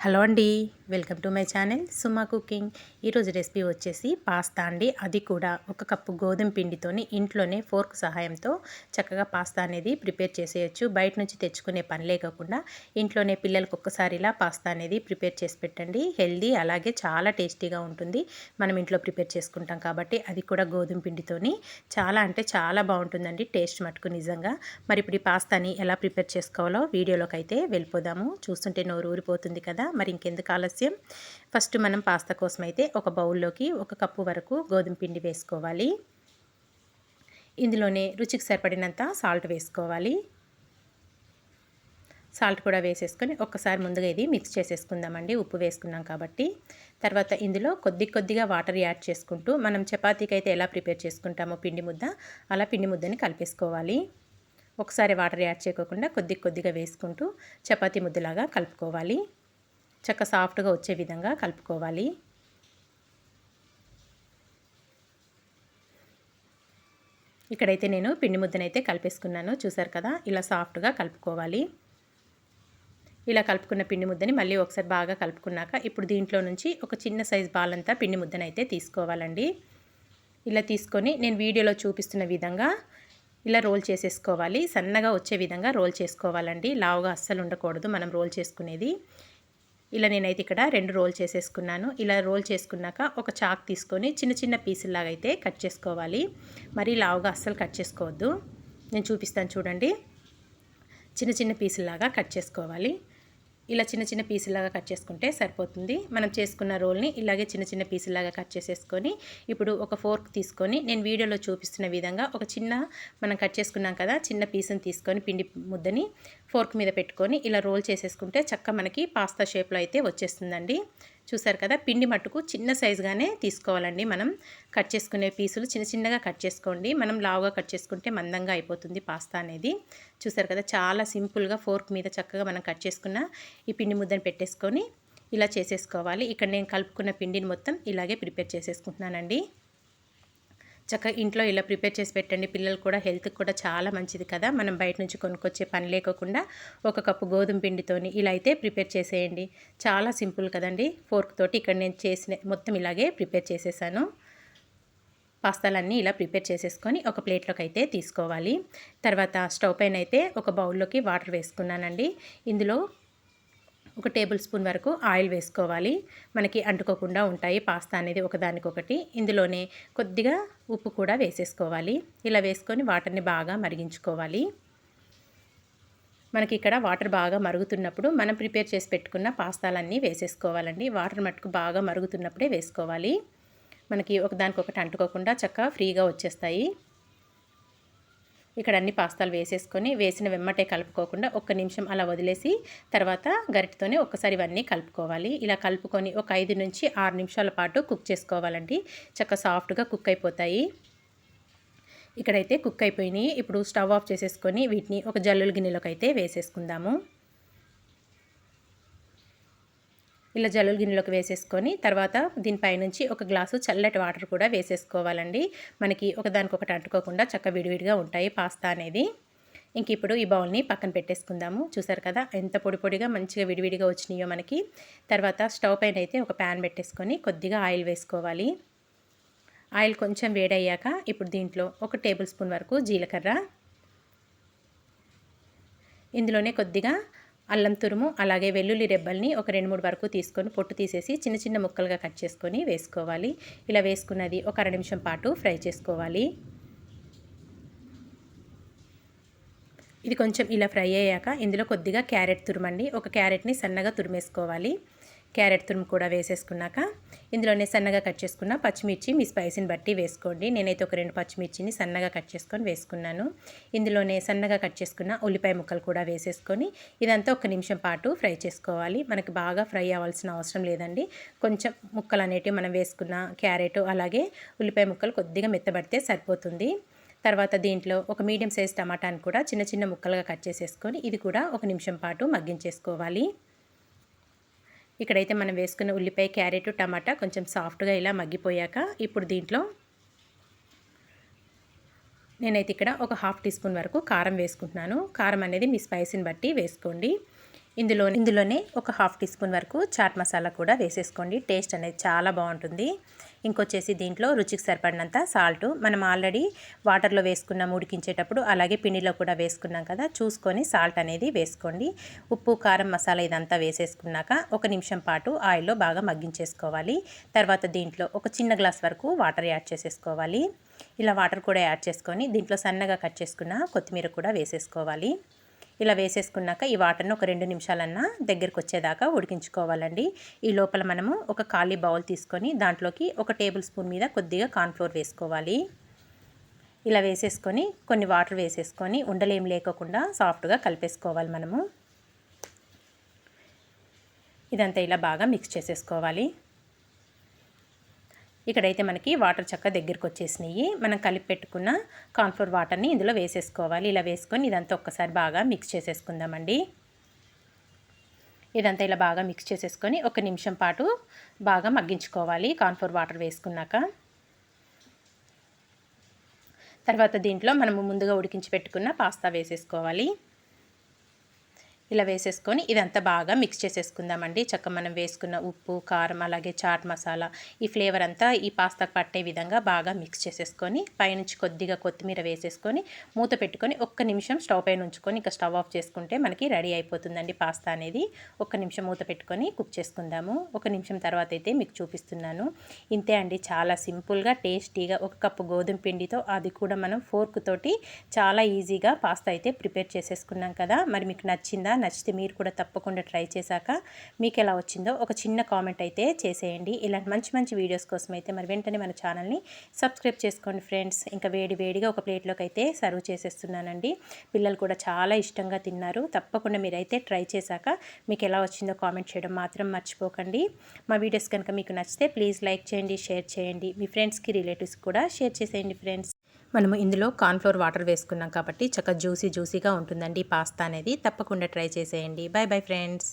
Hello అండి welcome to my channel Suma cooking. ఈరోజు recipe వచ్చేసి పాస్తా అండి. అది కూడా ఒక కప్పు గోధుమ పిండితోని ఇంట్లోనే ఫోర్క్ సహాయంతో చక్కగా పాస్తా అనేది ప్రిపేర్ చేసేయచ్చు. బయట నుంచి తెచ్చుకునే పని లేకుండా ఇంట్లోనే పిల్లలకు ఒక్కసారి ఇలా పాస్తా అనేది ప్రిపేర్ చేసి పెట్టండి. హెల్దీ అలాగే చాలా టేస్టీగా ఉంటుంది. మనం ఇంట్లో ప్రిపేర్ చేసుకుంటాం కాబట్టి అది కూడా గోధుమ పిండితోని చాలా అంటే చాలా బాగుంటుందండి టేస్ట్ మటుకు నిజంగా. మరి ఇప్పుడు ఈ పాస్తాని ఎలా ప్రిపేర్ చేసుకోవాలో వీడియోలోకి అయితే వెళ్ళిపోదాము. చూస్తుంటే నోరు ఊరిపోతుంది కదా మరి ఇంకెందుకు ఆలస్యం? ఫస్ట్ మనం పాస్తా కోసం అయితే ఒక బౌల్లోకి ఒక కప్పు వరకు గోధుమ పిండి వేసుకోవాలి. ఇందులోనే రుచికి సరిపడినంత సాల్ట్ వేసుకోవాలి. సాల్ట్ కూడా వేసేసుకొని ఒక్కసారి ముందుగా ఇది మిక్స్ చేసేసుకుందామండి. ఉప్పు వేసుకున్నాం కాబట్టి. తర్వాత ఇందులో కొద్ది కొద్దిగా వాటర్ యాడ్ చేసుకుంటూ మనం చపాతీకి అయితే ఎలా ప్రిపేర్ చేసుకుంటామో పిండి ముద్ద అలా పిండి ముద్దని కలిపేసుకోవాలి. ఒకసారి వాటర్ యాడ్ చేయకుండా కొద్ది కొద్దిగా వేసుకుంటూ చపాతీ ముద్దలాగా కలుపుకోవాలి. చక్క సాఫ్ట్గా వచ్చే విధంగా కలుపుకోవాలి. ఇక్కడైతే నేను పిండి ముద్దనైతే కలిపేసుకున్నాను. చూసారు కదా? ఇలా సాఫ్ట్గా కలుపుకోవాలి. ఇలా కలుపుకున్న పిండి ముద్దని మళ్ళీ ఒకసారి బాగా కలుపుకున్నాక ఇప్పుడు దీంట్లో నుంచి ఒక చిన్న సైజ్ బాల్ అంతా పిండి ముద్దనైతే తీసుకోవాలండి. ఇలా తీసుకొని నేను వీడియోలో చూపిస్తున్న విధంగా ఇలా రోల్ చేసేసుకోవాలి. సన్నగా వచ్చే విధంగా రోల్ చేసుకోవాలండి. లావుగా అస్సలు ఉండకూడదు మనం రోల్ చేసుకునేది. ఇలా నేనైతే ఇక్కడ రెండు రోల్ చేసేసుకున్నాను. ఇలా రోల్ చేసుకున్నాక ఒక చాక్ తీసుకొని చిన్న చిన్న పీసుల్లాగా అయితే కట్ చేసుకోవాలి. మరీ లావుగా అస్సలు కట్ చేసుకోవద్దు. నేను చూపిస్తాను చూడండి. చిన్న చిన్న పీసుల్లాగా కట్ చేసుకోవాలి. ఇలా చిన్న చిన్న పీసులాగా కట్ చేసుకుంటే సరిపోతుంది. మనం చేసుకున్న రోల్ని ఇలాగే చిన్న చిన్న పీసులాగా కట్ చేసేసుకొని ఇప్పుడు ఒక ఫోర్క్ తీసుకొని నేను వీడియోలో చూపిస్తున్న విధంగా ఒక చిన్న మనం కట్ చేసుకున్నాం కదా చిన్న పీసుని తీసుకొని పిండి ముద్దని ఫోర్క్ మీద పెట్టుకొని ఇలా రోల్ చేసేసుకుంటే చక్క మనకి పాస్తా షేప్లో అయితే వచ్చేస్తుందండి. చూసారు కదా పిండి మట్టుకు చిన్న సైజుగానే తీసుకోవాలండి మనం. కట్ చేసుకునే పీసులు చిన్న చిన్నగా కట్ చేసుకోండి. మనం లావుగా కట్ చేసుకుంటే మందంగా అయిపోతుంది పాస్తా అనేది. చూసారు కదా చాలా సింపుల్గా ఫోర్క్ మీద చక్కగా మనం కట్ చేసుకున్న ఈ పిండి ముద్దను పెట్టేసుకొని ఇలా చేసేసుకోవాలి. ఇక్కడ నేను కలుపుకున్న పిండిని మొత్తం ఇలాగే ప్రిపేర్ చేసేసుకుంటున్నానండి. చక్కగా ఇంట్లో ఇలా ప్రిపేర్ చేసి పెట్టండి. పిల్లలు కూడా హెల్త్కి కూడా చాలా మంచిది కదా. మనం బయట నుంచి కొనుక్కొచ్చే పని లేకోకుండా ఒక కప్పు గోధుమ పిండితోని ఇలా అయితే ప్రిపేర్ చేసేయండి. చాలా సింపుల్ కదండి. ఫోర్క్ తోటి ఇక్కడ నేను చేసిన మొత్తం ఇలాగే ప్రిపేర్ చేసేసాను. పాస్తాలన్నీ ఇలా ప్రిపేర్ చేసేసుకొని ఒక ప్లేట్లోకి అయితే తీసుకోవాలి. తర్వాత స్టవ్ పైన అయితే ఒక బౌల్లోకి వాటర్ వేసుకున్నానండి. ఇందులో ఒక టేబుల్ స్పూన్ వరకు ఆయిల్ వేసుకోవాలి. మనకి అంటుకోకుండా ఉంటాయి. పాస్తా అనేది ఒకదానికొకటి. ఇందులోనే కొద్దిగా ఉప్పు కూడా వేసేసుకోవాలి. ఇలా వేసుకొని వాటర్ని బాగా మరిగించుకోవాలి. మనకి ఇక్కడ వాటర్ బాగా మరుగుతున్నప్పుడు మనం ప్రిపేర్ చేసి పెట్టుకున్న పాస్తాలన్నీ వేసేసుకోవాలండి. వాటర్ మట్టుకు బాగా మరుగుతున్నప్పుడే వేసుకోవాలి. మనకి ఒకదానికొకటి అంటుకోకుండా చక్కగా ఫ్రీగా వచ్చేస్తాయి. ఇక్కడ అన్ని పాస్తాలు వేసేసుకొని వేసిన వెమ్మటే కలుపుకోకుండా ఒక్క నిమిషం అలా వదిలేసి తర్వాత గరిటతోనే ఒక్కసారి ఇవన్నీ కలుపుకోవాలి. ఇలా కలుపుకొని ఒక ఐదు నుంచి ఆరు నిమిషాల పాటు కుక్ చేసుకోవాలండి. చక్క సాఫ్ట్గా కుక్ అయిపోతాయి. ఇక్కడైతే కుక్ అయిపోయినాయి. ఇప్పుడు స్టవ్ ఆఫ్ చేసేసుకొని వీటిని ఒక జల్లుల గిన్నెలోకి అయితే వేసేసుకుందాము. ఇలా జల్లుల గిన్నెలోకి వేసేసుకొని తర్వాత దీనిపైనుంచి ఒక గ్లాసు చల్లటి వాటర్ కూడా వేసేసుకోవాలండి. మనకి ఒకదానికొకటి అంటుకోకుండా చక్క విడివిడిగా ఉంటాయి పాస్తా అనేది. ఇంక ఇప్పుడు ఈ బౌల్ని పక్కన పెట్టేసుకుందాము. చూసారు కదా ఎంత పొడి పొడిగా మంచిగా విడివిడిగా వచ్చినాయో మనకి. తర్వాత స్టవ్ పైన అయితే ఒక ప్యాన్ పెట్టేసుకొని కొద్దిగా ఆయిల్ వేసుకోవాలి. ఆయిల్ కొంచెం వేడయ్యాక ఇప్పుడు దీంట్లో ఒక టేబుల్ స్పూన్ వరకు జీలకర్ర. ఇందులోనే కొద్దిగా అల్లం తురుము అలాగే వెల్లుల్లి రెబ్బల్ని ఒక రెండు మూడు వరకు తీసుకొని పొట్టు తీసేసి చిన్న చిన్న ముక్కలుగా కట్ చేసుకొని వేసుకోవాలి. ఇలా వేసుకున్నది ఒక అర నిమిషం పాటు ఫ్రై చేసుకోవాలి. ఇది కొంచెం ఇలా ఫ్రై అయ్యాక ఇందులో కొద్దిగా క్యారెట్ తురుమండి. ఒక క్యారెట్ని సన్నగా తురిమేసుకోవాలి. క్యారెట్ తురుము కూడా వేసేసుకున్నాక ఇందులోనే సన్నగా కట్ చేసుకున్న పచ్చిమిర్చి మీ స్పైసీని బట్టి వేసుకోండి. నేనైతే ఒక రెండు పచ్చిమిర్చిని సన్నగా కట్ చేసుకొని వేసుకున్నాను. ఇందులోనే సన్నగా కట్ చేసుకున్న ఉల్లిపాయ ముక్కలు కూడా వేసేసుకొని ఇదంతా ఒక నిమిషం పాటు ఫ్రై చేసుకోవాలి. మనకి బాగా ఫ్రై అవ్వాల్సిన అవసరం లేదండి. కొంచెం ముక్కలు అనేటివి మనం వేసుకున్న క్యారెట్ అలాగే ఉల్లిపాయ ముక్కలు కొద్దిగా మెత్తబడితే సరిపోతుంది. తర్వాత దీంట్లో ఒక మీడియం సైజ్ టమాటాని కూడా చిన్న చిన్న ముక్కలుగా కట్ చేసేసుకొని ఇది కూడా ఒక నిమిషం పాటు మగ్గించేసుకోవాలి. ఇక్కడైతే మనం వేసుకున్న ఉల్లిపాయ క్యారెట్ టమాటా కొంచెం సాఫ్ట్గా ఇలా మగ్గిపోయాక ఇప్పుడు దీంట్లో నేనైతే ఇక్కడ ఒక హాఫ్ టీ స్పూన్ వరకు కారం వేసుకుంటున్నాను. కారం అనేది మీ స్పైసీని బట్టి వేసుకోండి. ఇందులో ఇందులోనే ఒక హాఫ్ టీ స్పూన్ వరకు చాట్ మసాలా కూడా వేసేసుకోండి. టేస్ట్ అనేది చాలా బాగుంటుంది. ఇంకొచ్చేసి దీంట్లో రుచికి సరిపడినంత సాల్ట్. మనం ఆల్రెడీ వాటర్లో వేసుకున్నాం ఉడికించేటప్పుడు అలాగే పిండిలో కూడా వేసుకున్నాం కదా చూసుకొని సాల్ట్ అనేది వేసుకోండి. ఉప్పు కారం మసాలా ఇదంతా వేసేసుకున్నాక ఒక నిమిషం పాటు ఆయిల్లో బాగా మగ్గించేసుకోవాలి. తర్వాత దీంట్లో ఒక చిన్న గ్లాస్ వరకు వాటర్ యాడ్ చేసేసుకోవాలి. ఇలా వాటర్ కూడా యాడ్ చేసుకొని దీంట్లో సన్నగా కట్ చేసుకున్న కొత్తిమీర కూడా వేసేసుకోవాలి. ఇలా వేసేసుకున్నాక ఈ వాటర్ని ఒక రెండు నిమిషాలన్నా దగ్గరకు వచ్చేదాకా ఉడికించుకోవాలండి. ఈ లోపల మనము ఒక ఖాళీ బౌల్ తీసుకొని దాంట్లోకి ఒక టేబుల్ స్పూన్ మీద కొద్దిగా కార్న్ఫ్లోర్ వేసుకోవాలి. ఇలా వేసేసుకొని కొన్ని వాటర్ వేసేసుకొని ఉండలేం లేకోకుండా సాఫ్ట్గా కలిపేసుకోవాలి మనము. ఇదంతా ఇలా బాగా మిక్స్ చేసేసుకోవాలి. ఇక్కడైతే మనకి వాటర్ చక్క దగ్గరికి వచ్చేసినాయి మనం కలిపి పెట్టుకున్న కార్న్ఫ్లోర్ వాటర్ని ఇందులో వేసేసుకోవాలి. ఇలా వేసుకొని ఇదంతా ఒక్కసారి బాగా మిక్స్ చేసేసుకుందామండి. ఇదంతా ఇలా బాగా మిక్స్ చేసేసుకొని ఒక నిమిషం పాటు బాగా మగ్గించుకోవాలి కార్న్ఫ్లోర్ వాటర్ వేసుకున్నాక. తర్వాత దీంట్లో మనము ముందుగా ఉడికించి పెట్టుకున్న పాస్తా వేసేసుకోవాలి. ఇలా వేసేసుకొని ఇదంతా బాగా మిక్స్ చేసేసుకుందామండి. చక్క మనం వేసుకున్న ఉప్పు కారం అలాగే చాట్ మసాలా ఈ ఫ్లేవర్ అంతా ఈ పాస్తాకు పట్టే విధంగా బాగా మిక్స్ చేసేసుకొని పైనుంచి కొద్దిగా కొత్తిమీర వేసేసుకొని మూత పెట్టుకొని ఒక్క నిమిషం స్టవ్ పైన ఉంచుకొని ఇంకా స్టవ్ ఆఫ్ చేసుకుంటే మనకి రెడీ అయిపోతుందండి పాస్తా అనేది. ఒక్క నిమిషం మూత పెట్టుకొని కుక్ చేసుకుందాము. ఒక నిమిషం తర్వాత అయితే మీకు చూపిస్తున్నాను. ఇంతే అండి. చాలా సింపుల్గా టేస్టీగా ఒక కప్పు గోధుమ పిండితో అది కూడా మనం ఫోర్క్ తోటి చాలా ఈజీగా పాస్తా అయితే ప్రిపేర్ చేసేసుకున్నాం కదా. మరి మీకు నచ్చిందా? నచ్చితే మీరు కూడా తప్పకుండా ట్రై చేశాక మీకు ఎలా వచ్చిందో ఒక చిన్న కామెంట్ అయితే చేసేయండి. ఇలాంటి మంచి మంచి వీడియోస్ కోసం అయితే మరి వెంటనే మన ఛానల్ని సబ్స్క్రైబ్ చేసుకోండి ఫ్రెండ్స్. ఇంకా వేడి వేడిగా ఒక ప్లేట్లోకి అయితే సర్వ్ చేసేస్తున్నానండి. పిల్లలు కూడా చాలా ఇష్టంగా తిన్నారు. తప్పకుండా మీరైతే ట్రై చేశాక మీకు ఎలా వచ్చిందో కామెంట్ చేయడం మాత్రం మర్చిపోకండి. మా వీడియోస్ కనుక మీకు నచ్చితే ప్లీజ్ లైక్ చేయండి షేర్ చేయండి. మీ ఫ్రెండ్స్కి రిలేటివ్స్కి కూడా షేర్ చేసేయండి ఫ్రెండ్స్. మనము ఇందులో కార్న్ఫ్లోర్ వాటర్ వేసుకున్నాం కాబట్టి చక్కగా జ్యూసీ జ్యూసీగా ఉంటుందండి పాస్తా అనేది. తప్పకుండా ట్రై చేసేయండి. Bye bye friends.